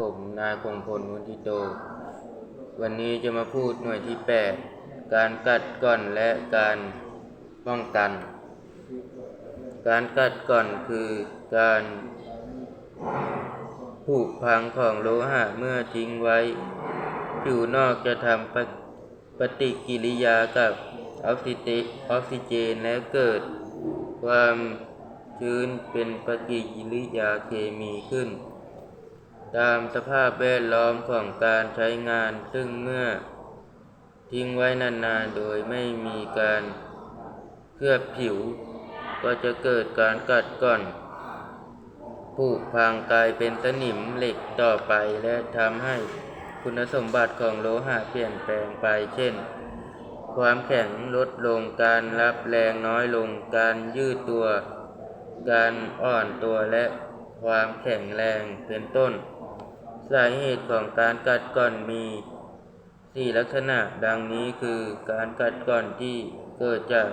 ผมนายคงพลมุนทิโต วันนี้จะมาพูดหน่วยที่ 8 การกัดก่อนและการป้องกัน การกัดก่อนคือการผุพังของโลหะเมื่อทิ้งไว้ ผิวนอกจะทำปฏิปฏิกิริยากับออกซิเจออกซิเจนและเกิด ความชื้นเป็นปฏิกิริยาเคมีขึ้น ตามสภาพแวดล้อมของการใช้งาน ซึ่งเมื่อทิ้งไว้นานๆ โดยไม่มีการเคลือบผิว ก็จะเกิดการกัดก่อน ผุพังกลายเป็นสนิมเหล็กต่อไปและทำให้คุณสมบัติของโลหะเปลี่ยนแปลงไป เช่น ความแข็งลดลง การรับแรงน้อยลง การยืดตัว การอ่อนตัวและความแข็งแรงเป็นต้น สาเหตุของการกัดก่อนมีสี่ลักษณะดังนี้คือการกัดก่อนที่เกิดจาก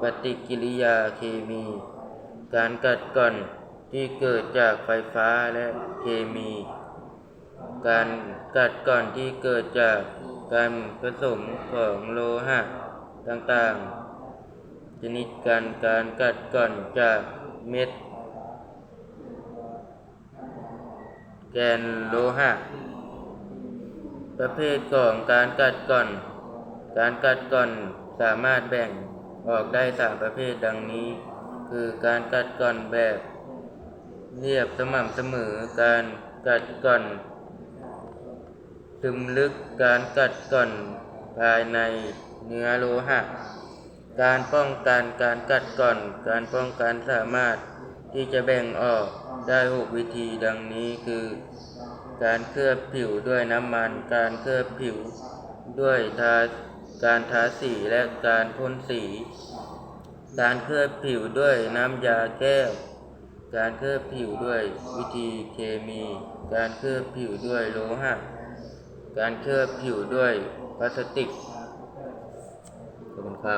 ปฏิกิริยาเคมี การกัดก่อนที่เกิดจากไฟฟ้าและเคมี การกัดก่อนที่เกิดจากการผสมของโลหะต่างๆ ชนิดการการกัดก่อนจากเม็ด แกนโลหะ ประเภทของการกัดก่อน การกัดก่อนสามารถแบ่งออกได้สามประเภทดังนี้ คือการกัดก่อนแบบ เรียบสม่ำเสมอ การกัดก่อนซึมลึกการกัดก่อนภายในเนื้อโลหะ การป้องกันการกัดก่อน การป้องกันสามารถ ที่จะแบ่งออกได้หกวิธีดังนี้คือ การเคลือบผิวด้วยน้ำมัน การเคลือบผิวด้วยทาการทาสีและการพ่นสี การเคลือบผิวด้วยน้ำยาแก้ว การเคลือบผิวด้วยวิธีเคมี การเคลือบผิวด้วยโลหะ การเคลือบผิวด้วยพลาสติกขอบคุณครับ